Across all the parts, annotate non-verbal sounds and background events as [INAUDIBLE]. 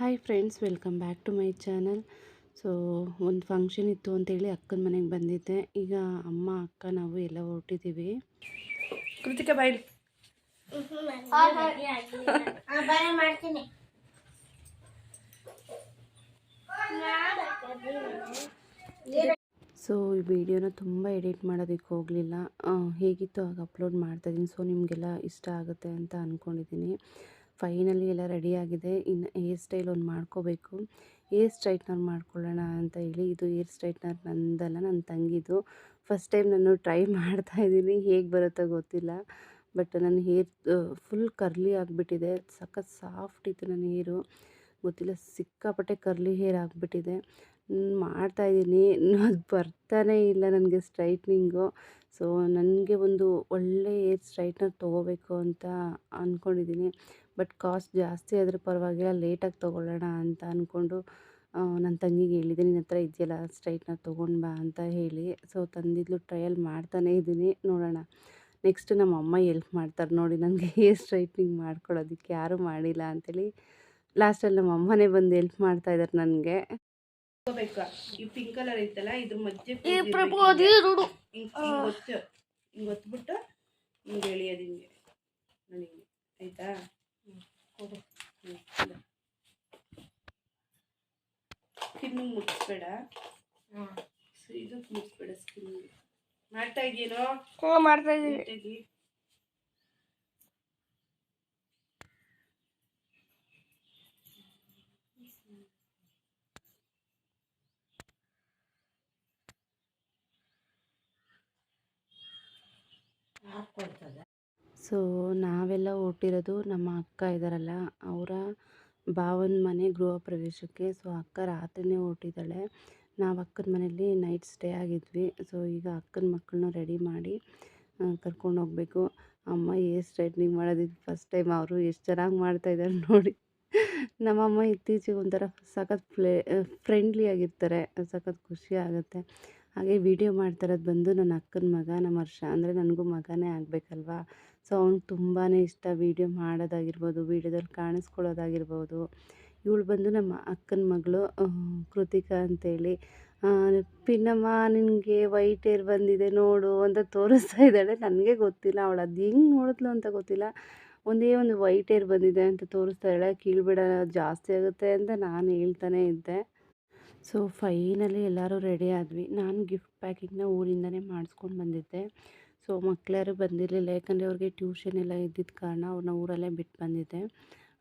Hi friends welcome back to my channel so ಒಂದು function ಇತ್ತು ಅಂತೇಳಿ ಅಕ್ಕನ ಮನೆಗೆ ಬಂದಿದ್ದೆ. ಈಗ ಅಮ್ಮ ಅಕ್ಕ ನಾವು ಎಲ್ಲ ಹೊರಟಿದ್ದೀವಿ. ಕೃತಿಕ ಬಾಯ್ ಸೊ ಈ ವಿಡಿಯೋನ ತುಂಬ ಎಡಿಟ್ ಮಾಡೋದಕ್ಕೆ ಹೋಗಲಿಲ್ಲ. ಹೇಗಿತ್ತು ಆಗ ಅಪ್ಲೋಡ್ ಮಾಡ್ತಾಯಿದ್ದೀನಿ ಸೊ ನಿಮಗೆಲ್ಲ ಇಷ್ಟ ಆಗುತ್ತೆ ಅಂತ ಅಂದ್ಕೊಂಡಿದ್ದೀನಿ ಫೈನಲಿ ಎಲ್ಲ ರೆಡಿಯಾಗಿದೆ ಇನ್ನು ಹೇರ್ ಸ್ಟೈಲ್ ಒಂದು ಮಾಡ್ಕೋಬೇಕು. ಹೇರ್ ಸ್ಟ್ರೈಟ್ನರ್ ಮಾಡ್ಕೊಳ್ಳೋಣ ಅಂತ ಹೇಳಿ. ಇದು ಹೇರ್ ಸ್ಟ್ರೈಟ್ನರ್ ನಂದಲ್ಲ, ನನ್ನ ತಂಗಿದು. ಫಸ್ಟ್ ಟೈಮ್ ನಾನು ಟ್ರೈ ಮಾಡ್ತಾ ಇದ್ದೀನಿ. ಹೇಗೆ ಬರುತ್ತೋ ಗೊತ್ತಿಲ್ಲ. ಬಟ್ ನನ್ನ ಹೇರ್ ಫುಲ್ ಕರ್ಲಿ ಆಗಿಬಿಟ್ಟಿದೆ. ಸಖತ್ ಸಾಫ್ಟ್ ಇತ್ತು ನನ್ನ ಹೇರು. ಗೊತ್ತಿಲ್ಲ, ಸಿಕ್ಕಾಪಟ್ಟೆ ಕರ್ಲಿ ಹೇರ್ ಆಗಿಬಿಟ್ಟಿದೆ. ಮಾಡ್ತಾಯಿದ್ದೀನಿ ಅದು ಬರ್ತಾನೇ ಇಲ್ಲ ನನಗೆ ಸ್ಟ್ರೈಟ್ನಿಂಗು. ಸೊ ನನಗೆ ಒಂದು ಒಳ್ಳೆ ಹೇರ್ ಸ್ಟ್ರೈಟ್ನರ್ ತೊಗೋಬೇಕು ಅಂತ ಅಂದ್ಕೊಂಡಿದ್ದೀನಿ ಬಟ್ ಕಾಸ್ಟ್ ಜಾಸ್ತಿ ಆದರೂ ಪರವಾಗಿಲ್ಲ ಲೇಟಾಗಿ ತೊಗೊಳ್ಳೋಣ ಅಂತ ಅಂದ್ಕೊಂಡು ನನ್ನ ತಂಗಿಗೆ ಹೇಳಿದೆ ನಿನ್ನ ಹತ್ರ ಇದೆಯಲ್ಲ ಸ್ಟ್ರೈಟ್ನರ್ ತೊಗೊಂಡು ಬಾ ಅಂತ ಹೇಳಿ. ಸೊ ತಂದಿದ್ಲು ಟ್ರಯಲ್ ಮಾಡ್ತಾನೇ ಇದ್ದೀನಿ ನೋಡೋಣ. ನೆಕ್ಸ್ಟ್ ನಮ್ಮ ಅಮ್ಮ ಎಲ್ಪ್ ಮಾಡ್ತಾರೆ ನೋಡಿ ನನಗೆ [LAUGHS] ಹೇರ್ ಸ್ಟ್ರೈಟ್ನಿಂಗ್ ಮಾಡ್ಕೊಳ್ಳೋದಕ್ಕೆ ಯಾರೂ ಮಾಡಿಲ್ಲ ಅಂಥೇಳಿ ಲಾಸ್ಟಲ್ಲಿ ನಮ್ಮ ಅಮ್ಮನೇ ಬಂದು ಎಲ್ಪ್ ಮಾಡ್ತಾ ಇದ್ದಾರೆ ನನಗೆ. ಈ ಪಿಂಕ್ ಕಲರ್ ಐತಲ್ಲ ಇದ್ರ ಮಧ್ಯೆ ಹಿಂಗೆ ಒತ್ತು ಹಿಂಗೆ ಒತ್ಬಿಟ್ಟು ಹಿಂಗೆ ಎಳಿಯೋದು ಹಿಂಗೆ ನನಗೆ. ಆಯಿತಾ? ಸ್ಕಿನ್ ಮುಟ್ಸ್ಬೇಡ. ಇದು ಮುಟ್ಸ್ಬೇಡ ಸ್ಕಿನ್ ಮಾಡ್ತಾ ಇದೆಯೇನೋ ಮಾಡ್ತಾ ಇದೀವಿ ಸೊ, ನಾವೆಲ್ಲ ಹೊರ್ಟಿರೋದು ನಮ್ಮ ಅಕ್ಕ ಇದ್ದಾರಲ್ಲ ಅವರ ಭಾವನ ಮನೆ ಗೃಹ ಪ್ರವೇಶಕ್ಕೆ. ಸೊ, ಅಕ್ಕ ರಾತ್ರಿನೇ ಹೊರ್ಟಿದ್ದಾಳೆ ನಾವು ಅಕ್ಕನ ಮನೇಲಿ ನೈಟ್ ಸ್ಟೇ ಆಗಿದ್ವಿ. ಸೊ, ಈಗ ಅಕ್ಕನ ಮಕ್ಕಳನ್ನ ರೆಡಿ ಮಾಡಿ ಕರ್ಕೊಂಡು ಹೋಗಬೇಕು. ಅಮ್ಮ ಏರ್ ಸ್ಟ್ರೈಟ್ನಿಂಗ್ ಮಾಡೋದಿದ್ದು ಫಸ್ಟ್ ಟೈಮ್ ಅವರು ಎಷ್ಟು ಚೆನ್ನಾಗಿ ಮಾಡ್ತಾಯಿದ್ದಾರೆ ನೋಡಿ. ನಮ್ಮಮ್ಮ ಇತ್ತೀಚೆಗೆ ಒಂಥರ ಸಖತ್ ಫ್ಲೇ ಫ್ರೆಂಡ್ಲಿ ಆಗಿರ್ತಾರೆ. ಸಖತ್ ಖುಷಿ ಆಗುತ್ತೆ. ಹಾಗೆ ವೀಡಿಯೋ ಮಾಡ್ತಿರೋದು ಬಂದು ನನ್ನ ಅಕ್ಕನ ಮಗ, ನಮ್ಮ ಹರ್ಷ, ಅಂದರೆ ನನಗೂ ಮಗನೇ ಆಗಬೇಕಲ್ವಾ? ಸೊ ಅವ್ನಿಗೆ ತುಂಬಾ ಇಷ್ಟ ವೀಡಿಯೋ ಮಾಡೋದಾಗಿರ್ಬೋದು, ವೀಡಿಯೋದಲ್ಲಿ ಕಾಣಿಸ್ಕೊಳ್ಳೋದಾಗಿರ್ಬೋದು. ಇವಳು ಬಂದು ನಮ್ಮ ಅಕ್ಕನ ಮಗಳು ಕೃತಿಕಾ ಅಂತೇಳಿ. ಪಿನ್ನಮ್ಮ, ನಿನಗೆ ವೈಟ್ ಏರ್ ಬಂದಿದೆ ನೋಡು ಅಂತ ತೋರಿಸ್ತಾ ಇದ್ದಾಳೆ. ನನಗೆ ಗೊತ್ತಿಲ್ಲ, ಅವಳು ಅದು ಹೆಂಗೆ ನೋಡಿದ್ಲು ಅಂತ ಗೊತ್ತಿಲ್ಲ. ಒಂದೇ ಒಂದು ವೈಟ್ ಏರ್ ಬಂದಿದೆ ಅಂತ ತೋರಿಸ್ತಾ ಇದ್ದಾಳೆ. ಕೀಳ್ಬೇಡ, ಜಾಸ್ತಿ ಆಗುತ್ತೆ ಅಂತ ನಾನು ಹೇಳ್ತಾನೆ ಇದ್ದೆ. ಸೊ ಫೈನಲಿ ಎಲ್ಲರೂ ರೆಡಿ ಆದ್ವಿ. ನಾನು ಗಿಫ್ಟ್ ಪ್ಯಾಕಿಂಗ್ನ ಊರಿಂದನೇ ಮಾಡಿಸ್ಕೊಂಡು ಬಂದಿದ್ದೆ. ಸೊ ಮಕ್ಕಳ್ಯಾರು ಬಂದಿರಲಿಲ್ಲ. ಯಾಕಂದರೆ ಅವ್ರಿಗೆ ಟ್ಯೂಷನ್ ಎಲ್ಲ ಇದ್ದಿದ್ದ ಕಾರಣ ಅವ್ರನ್ನ ಊರಲ್ಲೇ ಬಿಟ್ಟು ಬಂದಿದ್ದೆ.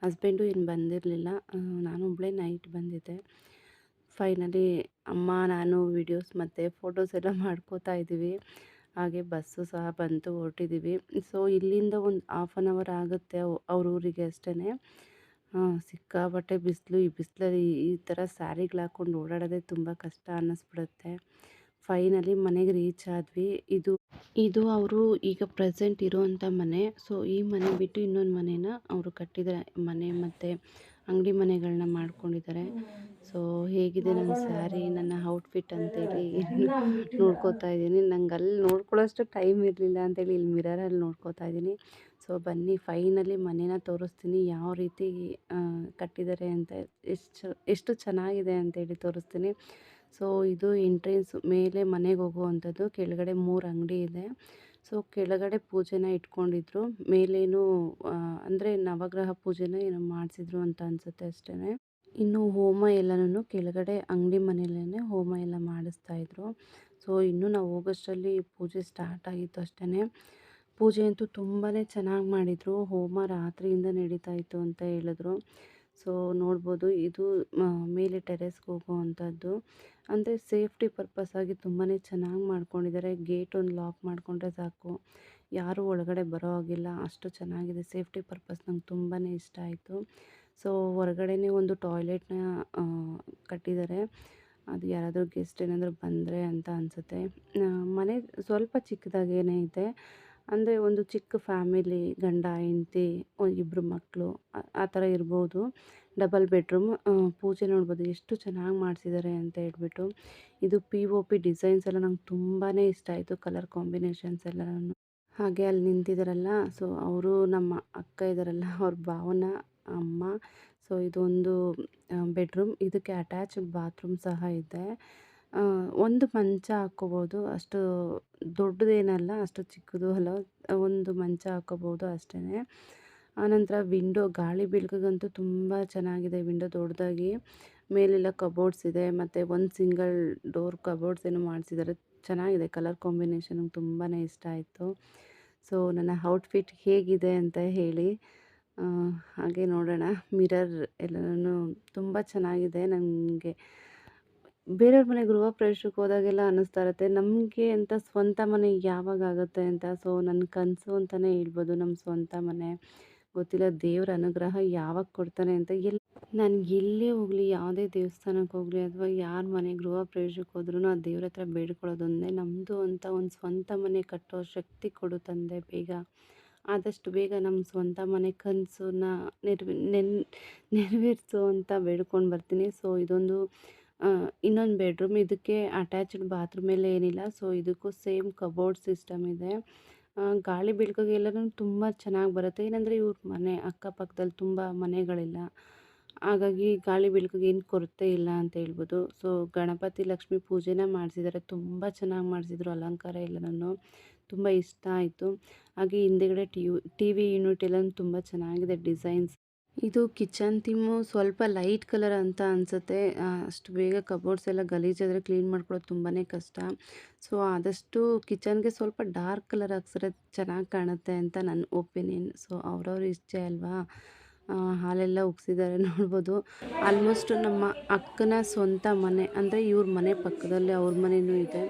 ಹಸ್ಬೆಂಡು ಏನು ಬಂದಿರಲಿಲ್ಲ. ನಾನು ಒಬ್ಬಳೇ ನೈಟ್ ಬಂದಿದ್ದೆ. ಫೈನಲಿ ಅಮ್ಮ, ನಾನು ವೀಡಿಯೋಸ್ ಮತ್ತು ಫೋಟೋಸ್ ಎಲ್ಲ ಮಾಡ್ಕೋತಾ ಇದ್ದೀವಿ. ಹಾಗೆ ಬಸ್ಸು ಸಹ ಬಂತು ಹೊರಟಿದ್ದೀವಿ ಸೊ ಇಲ್ಲಿಂದ ಒಂದು ಹಾಫ್ ಆನ್ ಅವರ್ ಆಗುತ್ತೆ ಅವ್ರ ಊರಿಗೆ ಅಷ್ಟೇ ಸಿಕ್ಕಾಪಟ್ಟೆ ಬಿಸಿಲು. ಈ ಬಿಸಿಲಲ್ಲಿ ಈ ಥರ ಸ್ಯಾರಿಗಳು ಹಾಕ್ಕೊಂಡು ಓಡಾಡೋದೇ ತುಂಬ ಕಷ್ಟ ಅನ್ನಿಸ್ಬಿಡುತ್ತೆ. ಫೈನಲಿ ಮನೆಗೆ ರೀಚ್ ಆದ್ವಿ. ಇದು ಇದು ಅವರು ಈಗ ಪ್ರೆಸೆಂಟ್ ಇರುವಂಥ ಮನೆ. ಸೊ, ಈ ಮನೆ ಬಿಟ್ಟು ಇನ್ನೊಂದು ಮನೇನ ಅವರು ಕಟ್ಟಿದ್ದಾರೆ ಮನೆ ಮತ್ತು ಅಂಗಡಿ ಮನೆಗಳನ್ನ ಮಾಡ್ಕೊಂಡಿದ್ದಾರೆ. ಸೊ, ಹೇಗಿದೆ ನನ್ನ ಸ್ಯಾರಿ, ನನ್ನ ಔಟ್ಫಿಟ್ ಅಂತೇಳಿ ನೋಡ್ಕೋತಾ ಇದ್ದೀನಿ. ನಂಗೆ ಅಲ್ಲಿ ನೋಡ್ಕೊಳ್ಳೋಷ್ಟು ಟೈಮ್ ಇರಲಿಲ್ಲ ಅಂತೇಳಿ ಇಲ್ಲಿ ಮಿರರಲ್ಲಿ ನೋಡ್ಕೋತಾ ಇದ್ದೀನಿ. ಸೊ ಬನ್ನಿ, ಫೈನಲಿ ಮನೇನ ತೋರಿಸ್ತೀನಿ. ಯಾವ ರೀತಿ ಕಟ್ಟಿದ್ದಾರೆ ಅಂತ ಎಷ್ಟು ಎಷ್ಟು ಚೆನ್ನಾಗಿದೆ ಅಂತೇಳಿ ತೋರಿಸ್ತೀನಿ. ಸೊ ಇದು ಎಂಟ್ರೆನ್ಸ್ ಮೇಲೆ ಮನೆಗೆ ಹೋಗುವಂಥದ್ದು. ಕೆಳಗಡೆ ಮೂರು ಅಂಗಡಿ ಇದೆ. ಸೊ ಕೆಳಗಡೆ ಪೂಜೆನ ಇಟ್ಕೊಂಡಿದ್ರು. ಮೇಲೇನು ಅಂದರೆ ನವಗ್ರಹ ಪೂಜೆನ ಏನೋ ಮಾಡಿಸಿದ್ರು ಅಂತ ಅನಿಸುತ್ತೆ ಅಷ್ಟೇ ಇನ್ನು ಹೋಮ ಎಲ್ಲನೂ ಕೆಳಗಡೆ ಅಂಗಡಿ ಮನೆಯಲ್ಲೇ ಹೋಮ ಎಲ್ಲ ಮಾಡಿಸ್ತಾಯಿದ್ರು ಸೊ ಇನ್ನೂ ನಾವು ಹೋಗೋಷ್ಟರಲ್ಲಿ ಪೂಜೆ ಸ್ಟಾರ್ಟ್ ಆಗಿತ್ತು ಅಷ್ಟೇ ಪೂಜೆ ಅಂತೂ ತುಂಬಾ ಚೆನ್ನಾಗಿ ಮಾಡಿದರು. ಹೋಮ ರಾತ್ರಿಯಿಂದ ನಡೀತಾ ಇತ್ತು ಅಂತ ಹೇಳಿದ್ರು. ಸೊ, ನೋಡ್ಬೋದು ಇದು ಮೇಲೆ ಟೆರೆಸ್ಗೆ ಹೋಗುವಂಥದ್ದು. ಅಂದರೆ ಸೇಫ್ಟಿ ಪರ್ಪಸ್ ಆಗಿ ತುಂಬಾ ಚೆನ್ನಾಗಿ ಮಾಡ್ಕೊಂಡಿದ್ದಾರೆ. ಗೇಟ್ ಒಂದು ಲಾಕ್ ಮಾಡಿಕೊಂಡ್ರೆ ಸಾಕು. ಯಾರೂ ಒಳಗಡೆ ಬರೋ ಹಾಗಿಲ್ಲ. ಅಷ್ಟು ಚೆನ್ನಾಗಿದೆ. ಸೇಫ್ಟಿ ಪರ್ಪಸ್ ನಂಗೆ ತುಂಬಾ ಇಷ್ಟ ಆಯಿತು. ಸೊ, ಹೊರಗಡೆನೇ ಒಂದು ಟಾಯ್ಲೆಟ್ನ ಕಟ್ಟಿದ್ದಾರೆ. ಅದು ಯಾರಾದರೂ ಗೆಸ್ಟ್ ಏನಾದರೂ ಬಂದರೆ ಅಂತ ಅನಿಸುತ್ತೆ. ಮನೆ ಸ್ವಲ್ಪ ಚಿಕ್ಕದಾಗೇನೇ ಇದೆ. ಅಂದರೆ ಒಂದು ಚಿಕ್ಕ ಫ್ಯಾಮಿಲಿ, ಗಂಡ, ಹೆಂಡ್ತಿ ಇಬ್ಬರು ಮಕ್ಕಳು ಆ ಥರ ಇರ್ಬೋದು. ಡಬಲ್ ಬೆಡ್ರೂಮ್ ಪೂಜೆ ನೋಡ್ಬೋದು. ಎಷ್ಟು ಚೆನ್ನಾಗಿ ಮಾಡಿಸಿದ್ದಾರೆ ಅಂತ ಹೇಳ್ಬಿಟ್ಟು. ಇದು ಪಿ ಒ ಪಿ ಡಿಸೈನ್ಸ್ ಎಲ್ಲ ನಂಗೆ ತುಂಬಾ ಇಷ್ಟ ಆಯಿತು, ಕಲರ್ ಕಾಂಬಿನೇಷನ್ಸ್ ಎಲ್ಲನೂ. ಹಾಗೆ ಅಲ್ಲಿ ನಿಂತಿದ್ದಾರಲ್ಲ ಸೊ ಅವರು ನಮ್ಮ ಅಕ್ಕ ಇದ್ದಾರಲ್ಲ ಅವ್ರ ಭಾವನ, ಅಮ್ಮ. ಸೊ ಇದೊಂದು ಬೆಡ್ರೂಮ್. ಇದಕ್ಕೆ ಅಟ್ಯಾಚ್ ಬಾತ್ರೂಮ್ ಸಹ ಇದೆ. ಒಂದು ಮಂಚ ಹಾಕ್ಕೋಬೋದು. ಅಷ್ಟು ದೊಡ್ಡದೇನಲ್ಲ, ಅಷ್ಟು ಚಿಕ್ಕದು ಅಲ್ಲ, ಒಂದು ಮಂಚ ಹಾಕ್ಕೋಬೋದು ಅಷ್ಟೇ ಆನಂತರ ವಿಂಡೋ, ಗಾಳಿ ಬೆಳಕಿಗಂತೂ ತುಂಬ ಚೆನ್ನಾಗಿದೆ ವಿಂಡೋ ದೊಡ್ಡದಾಗಿ. ಮೇಲೆಲ್ಲ ಕಬೋರ್ಡ್ಸ್ ಇದೆ, ಮತ್ತು ಒಂದು ಸಿಂಗಲ್ ಡೋರ್ ಕಬೋರ್ಡ್ಸ್ ಏನೋ ಮಾಡಿಸಿದ್ದಾರೆ ಚೆನ್ನಾಗಿದೆ, ಕಲರ್ ಕಾಂಬಿನೇಷನ್ ತುಂಬಾ ಇಷ್ಟ ಆಯಿತು. ಸೊ, ನನ್ನ ಔಟ್ಫಿಟ್ ಹೇಗಿದೆ ಅಂತ ಹೇಳಿ ಹಾಗೆ ನೋಡೋಣ. ಮಿರರ್ ಎಲ್ಲನೂ ತುಂಬ ಚೆನ್ನಾಗಿದೆ. ನನಗೆ ಬೇರೆಯವ್ರ ಮನೆ ಗೃಹ ಪ್ರವೇಶಕ್ಕೆ ಹೋದಾಗೆಲ್ಲ ಅನ್ನಿಸ್ತಾ ಇರುತ್ತೆ. ನಮಗೆ ಅಂತ ಸ್ವಂತ ಮನೆ ಯಾವಾಗ ಆಗುತ್ತೆ ಅಂತ? ಸೊ ನನ್ನ ಕನಸು ಅಂತಲೇ ಹೇಳ್ಬೋದು ನಮ್ಮ ಸ್ವಂತ ಮನೆ. ಗೊತ್ತಿಲ್ಲ, ದೇವ್ರ ಅನುಗ್ರಹ ಯಾವಾಗ ಕೊಡ್ತಾನೆ ಅಂತ ಎಲ್ಲಿ ನಾನು ಎಲ್ಲೇ ಹೋಗಲಿ, ಯಾವುದೇ ದೇವಸ್ಥಾನಕ್ಕೆ ಹೋಗಲಿ, ಅಥವಾ ಯಾರ ಮನೆ ಗೃಹ ಪ್ರವೇಶಕ್ಕೆ ಹೋದ್ರೂ ಆ ದೇವ್ರ ಹತ್ರ ಬೇಡ್ಕೊಳ್ಳೋದೊಂದೇ ನಮ್ಮದು ಅಂತ ಒಂದು ಸ್ವಂತ ಮನೆ ಕಟ್ಟೋ ಶಕ್ತಿ ಕೊಡು ತಂದೆ ಬೇಗ. ಆದಷ್ಟು ಬೇಗ ನಮ್ಮ ಸ್ವಂತ ಮನೆ ಕನಸನ್ನ ನೆರವೇ, ನೆನ್, ನೆರವೇರಿಸು ಅಂತ ಬೇಡ್ಕೊಂಡು ಬರ್ತೀನಿ. ಸೊ ಇದೊಂದು ಇನ್ನೊಂದು ಬೆಡ್ರೂಮ್. ಇದಕ್ಕೆ ಅಟ್ಯಾಚ್ಡ್ ಬಾತ್ರೂಮ್ ಎಲ್ಲ ಏನಿಲ್ಲ. ಸೊ, ಇದಕ್ಕೂ ಸೇಮ್ ಕಬೋರ್ಡ್ ಸಿಸ್ಟಮ್ ಇದೆ. ಗಾಳಿ ಬೆಳಕಿಗೆಲ್ಲನೂ ತುಂಬ ಚೆನ್ನಾಗಿ ಬರುತ್ತೆ. ಏನಂದರೆ ಇವ್ರ ಮನೆ ಅಕ್ಕಪಕ್ಕದಲ್ಲಿ ತುಂಬ ಮನೆಗಳಿಲ್ಲ. ಹಾಗಾಗಿ ಗಾಳಿ ಬೆಳಕಿಗೆ ಏನು ಕೊರತೆ ಇಲ್ಲ ಅಂತ ಹೇಳ್ಬೋದು. ಸೊ, ಗಣಪತಿ ಲಕ್ಷ್ಮಿ ಪೂಜೆನ ಮಾಡಿಸಿದ್ದಾರೆ ತುಂಬ ಚೆನ್ನಾಗಿ ಮಾಡಿಸಿದ್ರು ಅಲಂಕಾರ ಎಲ್ಲನೂ ತುಂಬ ಇಷ್ಟ ಆಯಿತು. ಹಾಗೆ ಹಿಂದೆಗಡೆ ಟಿ ವಿ ಯೂನಿಟ್ ಎಲ್ಲ ತುಂಬ ಚೆನ್ನಾಗಿದೆ. ಡಿಸೈನ್ಸ್ ಇದು ಕಿಚನ್ ಥೀಮ್ ಸ್ವಲ್ಪ ಲೈಟ್ ಕಲರ್ ಅಂತ ಅನಿಸುತ್ತೆ. ಅಷ್ಟು ಬೇಗ ಕಬೋರ್ಡ್ಸ್ ಎಲ್ಲ ಗಲೀಜಾದರೆ ಕ್ಲೀನ್ ಮಾಡ್ಕೊಳ್ಳೋದು ತುಂಬಾ ಕಷ್ಟ. ಸೊ, ಆದಷ್ಟು ಕಿಚನ್ಗೆ ಸ್ವಲ್ಪ ಡಾರ್ಕ್ ಕಲರ್ ಹಾಕ್ಸಿದ್ರೆ ಚೆನ್ನಾಗಿ ಕಾಣುತ್ತೆ ಅಂತ ನನ್ನ ಒಪಿನಿಯನ್. ಸೊ, ಅವ್ರವ್ರ ಇಷ್ಟ ಅಲ್ವಾ? ಹಾಲೆಲ್ಲ ಉಗ್ಸಿದ್ದಾರೆ [LAUGHS] ನೋಡ್ಬೋದು. ಆಲ್ಮೋಸ್ಟ್ ನಮ್ಮ ಅಕ್ಕನ ಸ್ವಂತ ಮನೆ, ಅಂದರೆ ಇವ್ರ ಮನೆ ಪಕ್ಕದಲ್ಲೇ ಅವ್ರ ಮನೆಯೂ ಇದೆ.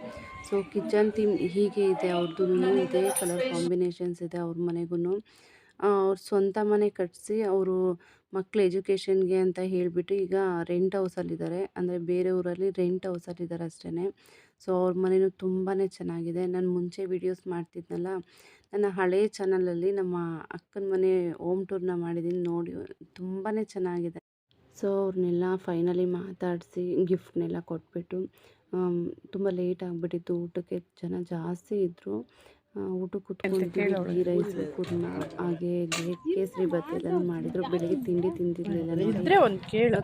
ಸೊ, ಕಿಚನ್ ಥೀಮ್ ಹೀಗೆ ಇದೆ ಅವ್ರದ್ದು ಇದೆ, ಕಲರ್ ಕಾಂಬಿನೇಷನ್ಸ್ ಇದೆ ಅವ್ರ ಮನೆಗೂ ಅವ್ರ ಸ್ವಂತ ಮನೆ ಕಟ್ಟಿಸಿ ಅವರು ಮಕ್ಕಳ ಎಜುಕೇಷನ್ಗೆ ಅಂತ ಹೇಳಿಬಿಟ್ಟು ಈಗ ರೆಂಟ್ ಹೌಸಲ್ಲಿದ್ದಾರೆ. ಅಂದರೆ ಬೇರೆ ಊರಲ್ಲಿ ರೆಂಟ್ ಹೌಸಲ್ಲಿದ್ದಾರೆ ಅಷ್ಟೇ ಸೊ ಅವ್ರ ಮನೆಯೂ ತುಂಬಾ ಚೆನ್ನಾಗಿದೆ. ನಾನು ಮುಂಚೆ ವೀಡಿಯೋಸ್ ಮಾಡ್ತಿದ್ನಲ್ಲ, ನನ್ನ ಹಳೆಯ ಚಾನಲಲ್ಲಿ ನಮ್ಮ ಅಕ್ಕನ ಮನೆ ಹೋಮ್ ಟೂರ್ನ ಮಾಡಿದ್ದೀನಿ ನೋಡಿ ತುಂಬಾ ಚೆನ್ನಾಗಿದೆ. ಸೊ ಅವ್ರನ್ನೆಲ್ಲ ಫೈನಲಿ ಮಾತಾಡಿಸಿ ಗಿಫ್ಟ್ನೆಲ್ಲ ಕೊಟ್ಬಿಟ್ಟು ತುಂಬ ಲೇಟ್ ಆಗಿಬಿಟ್ಟಿತ್ತು ಊಟಕ್ಕೆ. ಜನ ಜಾಸ್ತಿ ಇದ್ದರು ಊಟಕ್ಕೆ ಕುತ್ಕೊಂಡಿದ್ವಿ ರೈಸ್ ಕುರ್ಮ ಹಾಗೆ ಕೇಸರಿ ಬಾತ್ ಎಲ್ಲ ಮಾಡಿದ್ರು. ಬೆಳಿಗ್ಗೆ ತಿಂಡಿ ತಿಂದಿರಲಿಲ್ಲ ಒಂದು ಕೇಳು.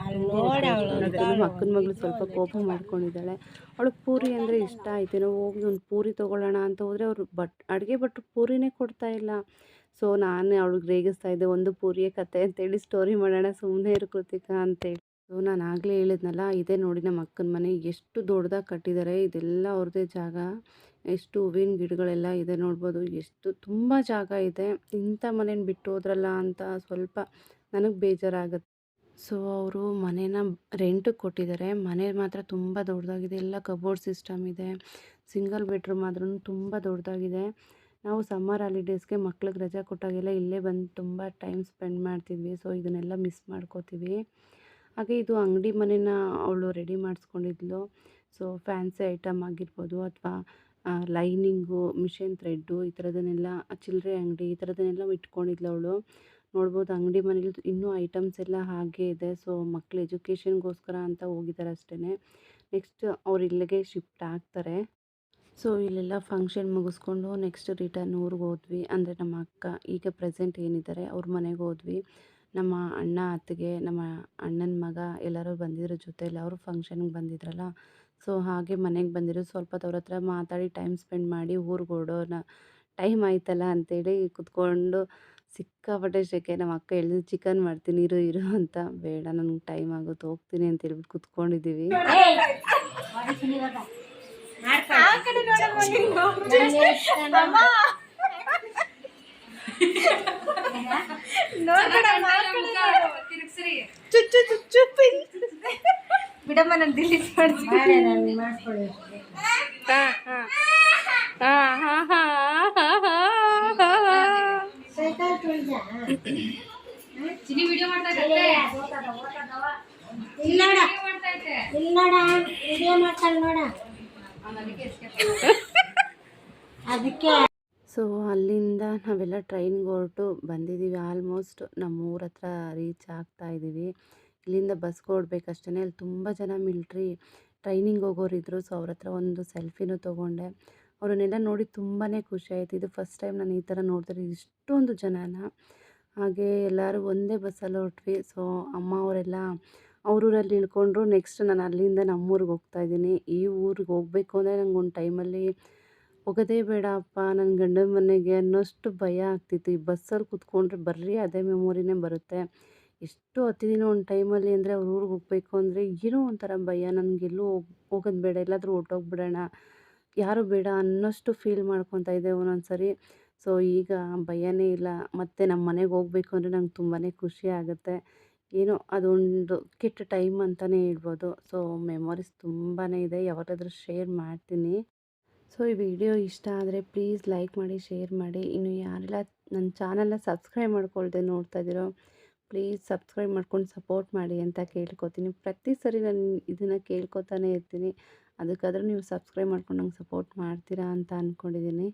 ನಮ್ಮ ಅಕ್ಕನ ಮಗಳು ಸ್ವಲ್ಪ ಕೋಪ ಮಾಡ್ಕೊಂಡಿದ್ದಾಳೆ. ಅವಳಿಗೆ ಪೂರಿ ಅಂದರೆ ಇಷ್ಟ ಆಯ್ತೇನೋ ಹೋಗಿ ಒಂದು ಪೂರಿ ತೊಗೊಳ್ಳೋಣ ಅಂತ ಹೋದರೆ ಅವರು ಬಟ್ ಅಡುಗೆ ಭಟ್ರು ಪೂರಿನೇ ಕೊಡ್ತಾ ಇಲ್ಲ. ಸೊ ನಾನೇ ಅವಳಿಗೆ ರೇಗಿಸ್ತಾ ಇದ್ದೆ ಒಂದು ಪೂರಿಯ ಕತೆ ಅಂತೇಳಿ ಸ್ಟೋರಿ ಮಾಡೋಣ ಸುಮ್ಮನೆ ಇರು ಕೃತಿಕಾ ಅಂತೇಳಿ ಸೊ ನಾನು ಆಗಲೇ ಹೇಳಿದ್ನಲ್ಲ ಇದೇ ನೋಡಿ ನಮ್ಮ ಅಕ್ಕನ ಮನೆ ಎಷ್ಟು ದೊಡ್ಡದಾಗಿ ಕಟ್ಟಿದ್ದಾರೆ ಇದೆಲ್ಲ ಅವ್ರದ್ದೇ ಜಾಗ. ಎಷ್ಟು ಹೂವಿನ ಗಿಡಗಳೆಲ್ಲ ಇದೆ ನೋಡ್ಬೋದು. ಎಷ್ಟು ತುಂಬ ಜಾಗ ಇದೆ. ಇಂಥ ಮನೇನ ಬಿಟ್ಟು ಹೋದ್ರಲ್ಲ ಅಂತ ಸ್ವಲ್ಪ ನನಗೆ ಬೇಜಾರಾಗುತ್ತೆ. ಸೊ, ಅವರು ಮನೇನ ರೆಂಟಿಗೆ ಕೊಟ್ಟಿದ್ದಾರೆ. ಮನೆ ಮಾತ್ರ ತುಂಬ ದೊಡ್ಡದಾಗಿದೆ. ಎಲ್ಲ ಕಬೋರ್ಡ್ ಸಿಸ್ಟಮ್ ಇದೆ. ಸಿಂಗಲ್ ಬೆಡ್ರೂಮ್ ಆದ್ರೂ ತುಂಬ ದೊಡ್ಡದಾಗಿದೆ. ನಾವು ಸಮ್ಮರ್ ಹಾಲಿಡೇಸ್ಗೆ ಮಕ್ಳಿಗೆ ರಜೆ ಕೊಟ್ಟಾಗೆಲ್ಲ ಇಲ್ಲೇ ಬಂದು ತುಂಬ ಟೈಮ್ ಸ್ಪೆಂಡ್ ಮಾಡ್ತಿದ್ವಿ. ಸೊ ಇದನ್ನೆಲ್ಲ ಮಿಸ್ ಮಾಡ್ಕೋತೀವಿ. ಹಾಗೆ ಇದು ಅಂಗಡಿ ಮನೇನ ಅವಳು ರೆಡಿ ಮಾಡಿಸ್ಕೊಂಡಿದ್ಲು. ಸೊ ಫ್ಯಾನ್ಸಿ ಐಟಮ್ ಆಗಿರ್ಬೋದು ಅಥವಾ ಲೈನಿಂಗು, ಮಿಷನ್ ಥ್ರೆಡ್ಡು ಈ ಥರದನ್ನೆಲ್ಲ, ಚಿಲ್ಲರೆ ಅಂಗಡಿ ಈ ಥರದನ್ನೆಲ್ಲ ಇಟ್ಕೊಂಡಿದ್ಲು ಅವಳು. ನೋಡ್ಬೋದು ಅಂಗಡಿ ಮನೇಲಿ ಇನ್ನೂ ಐಟಮ್ಸ್ ಎಲ್ಲ ಹಾಗೆ ಇದೆ. ಸೊ ಮಕ್ಕಳು ಎಜುಕೇಷನ್ಗೋಸ್ಕರ ಅಂತ ಹೋಗಿದ್ದಾರೆ ಅಷ್ಟೇ ನೆಕ್ಸ್ಟ್ ಅವ್ರು ಇಲ್ಲಿಗೆ ಶಿಫ್ಟ್ ಆಗ್ತಾರೆ. ಸೊ, ಇಲ್ಲೆಲ್ಲ ಫಂಕ್ಷನ್ ಮುಗಿಸ್ಕೊಂಡು ನೆಕ್ಸ್ಟ್ ರಿಟರ್ನ್ ಊರಿಗೆ ಹೋದ್ವಿ. ಅಂದರೆ ನಮ್ಮ ಅಕ್ಕ, ಈಗ ಪ್ರೆಸೆಂಟ್ ಏನಿದ್ದಾರೆ, ಅವ್ರ ಮನೆಗೆ ಹೋದ್ವಿ. ನಮ್ಮ ಅಣ್ಣ, ಅತ್ತಿಗೆ, ನಮ್ಮ ಅಣ್ಣನ ಮಗ ಎಲ್ಲರೂ ಬಂದಿದ್ರು ಜೊತೆಯಲ್ಲಿ. ಅವರು ಫಂಕ್ಷನ್ಗೆ ಬಂದಿದ್ರಲ್ಲ ಸೊ ಹಾಗೆ ಮನೆಗೆ ಬಂದಿರೋ ಸ್ವಲ್ಪ ಅವ್ರ ಹತ್ರ ಮಾತಾಡಿ ಟೈಮ್ ಸ್ಪೆಂಡ್ ಮಾಡಿ ಊರಿಗೆ ಟೈಮ್ ಆಯ್ತಲ್ಲ ಅಂತೇಳಿ ಕುತ್ಕೊಂಡು ಸಿಕ್ಕಾಪಟ್ಟೆ ಶೆಕೆ ನಮ್ಮ ಅಕ್ಕ ಹೇಳಿದ್ರು ಚಿಕನ್ ಮಾಡ್ತೀನಿ ಇರು ಇರು ಅಂತ. ಬೇಡ ನನಗೆ ಟೈಮ್ ಆಗುತ್ತೆ ಹೋಗ್ತೀನಿ ಅಂತ ಹೇಳ್ಬಿಟ್ಟು ಕುತ್ಕೊಂಡಿದ್ದೀವಿ. ಪಿನ್ ಬಿಡಮ್ಮ ನಾನು ಡಿಲೀಟ್ ಮಾಡ್ತೀನಿ ಅದಕ್ಕೆ ಸೊ ಅಲ್ಲಿಂದ ನಾವೆಲ್ಲ ಟ್ರೈನ್ ಹೊರಟು ಬಂದಿದ್ದೀವಿ. ಆಲ್ಮೋಸ್ಟ್ ನಮ್ಮ ಊರ ಹತ್ರ ರೀಚ್ ಆಗ್ತಾ ಇದ್ದೀವಿ. ಇಲ್ಲಿಂದ ಬಸ್ಗೆ ಹೊರಡ್ಬೇಕಷ್ಟೇ ಅಲ್ಲಿ ತುಂಬ ಜನ ಮಿಲ್ಟ್ರಿ ಟ್ರೈನಿಂಗ್ ಹೋಗೋರಿದ್ರು. ಸೊ ಅವ್ರ ಹತ್ರ ಒಂದು ಸೆಲ್ಫಿನೂ ತೊಗೊಂಡೆ. ಅವರನ್ನೆಲ್ಲ ನೋಡಿ ತುಂಬಾ ಖುಷಿ ಆಯಿತು. ಇದು ಫಸ್ಟ್ ಟೈಮ್ ನಾನು ಈ ಥರ ನೋಡಿದ್ರೆ ಇಷ್ಟೊಂದು ಜನನ. ಹಾಗೆ ಎಲ್ಲರೂ ಒಂದೇ ಬಸ್ಸಲ್ಲಿ ಹೊರಟ್ವಿ. ಸೊ ಅಮ್ಮ ಅವರೆಲ್ಲ ಅವರೂರಲ್ಲಿ ಇಳ್ಕೊಂಡ್ರು ನೆಕ್ಸ್ಟ್ ನಾನು ಅಲ್ಲಿಂದ ನಮ್ಮೂರಿಗೆ ಹೋಗ್ತಾಯಿದ್ದೀನಿ ಈ ಊರಿಗೆ ಹೋಗಬೇಕು ಅಂದರೆ ನಂಗೆ ಒಂದು ಟೈಮಲ್ಲಿ ಹೋಗೋದೇ ಬೇಡ ಅಪ್ಪ ನನ್ನ ಗಂಡನ ಮನೆಗೆ ಅನ್ನೋಷ್ಟು ಭಯ ಆಗ್ತಿತ್ತು. ಈ ಬಸ್ಸಲ್ಲಿ ಕೂತ್ಕೊಂಡ್ರೆ ಬರ್ರಿ ಅದೇ ಮೆಮೊರಿನೇ ಬರುತ್ತೆ. ಎಷ್ಟು ಹತ್ತಿದ್ದೀನೋ ಒಂದು ಟೈಮಲ್ಲಿ ಅಂದರೆ ಅವ್ರ ಊರಿಗೆ ಹೋಗ್ಬೇಕು ಅಂದರೆ ಏನೋ ಒಂಥರ ಭಯ ನನಗೆಲ್ಲೂ ಹೋಗಿ, ಹೋಗೋದು ಬೇಡ, ಎಲ್ಲಾದರೂ ಹೊರ್ಟೋಗ್ಬಿಡೋಣ, ಯಾರೂ ಬೇಡ ಅನ್ನೋಷ್ಟು ಫೀಲ್ ಮಾಡ್ಕೊತಾ ಇದ್ದೆ ಒಂದೊಂದು ಸರಿ ಸೊ ಈಗ ಭಯನೇ ಇಲ್ಲ, ಮತ್ತು ನಮ್ಮ ಮನೆಗೆ ಹೋಗಬೇಕು ಅಂದರೆ ನಂಗೆ ತುಂಬಾ ಖುಷಿ ಆಗುತ್ತೆ. ಏನೋ ಅದೊಂದು ಕೆಟ್ಟ ಟೈಮ್ ಅಂತಲೇ ಹೇಳ್ಬೋದು. ಸೊ ಮೆಮೊರೀಸ್ ತುಂಬಾ ಇದೆ ಯಾವಾಗಾದರೂ ಶೇರ್ ಮಾಡ್ತೀನಿ. ಸೊ ಈ ವಿಡಿಯೋ ಇಷ್ಟ ಆದರೆ ಪ್ಲೀಸ್ ಲೈಕ್ ಮಾಡಿ ಶೇರ್ ಮಾಡಿ. ಇನ್ನು ಯಾರೆಲ್ಲ ನನ್ನ ಚಾನಲ್ನ ಸಬ್ಸ್ಕ್ರೈಬ್ ಮಾಡ್ಕೊಳ್ದೆ ನೋಡ್ತಾ ಇದ್ದೀರೋ ಪ್ಲೀಸ್ ಸಬ್ಸ್ಕ್ರೈಬ್ ಮಾಡ್ಕೊಂಡು ಸಪೋರ್ಟ್ ಮಾಡಿ ಅಂತ ಕೇಳ್ಕೊತೀನಿ. ಪ್ರತಿ ಸರಿ ನಾನು ಇದನ್ನು ಕೇಳ್ಕೊತಾನೆ ಇರ್ತೀನಿ. ಅದಕ್ಕಾದ್ರೂ ನೀವು ಸಬ್ಸ್ಕ್ರೈಬ್ ಮಾಡ್ಕೊಂಡು ನಂಗೆ ಸಪೋರ್ಟ್ ಮಾಡ್ತೀರಾ ಅಂತ ಅಂದ್ಕೊಂಡಿದ್ದೀನಿ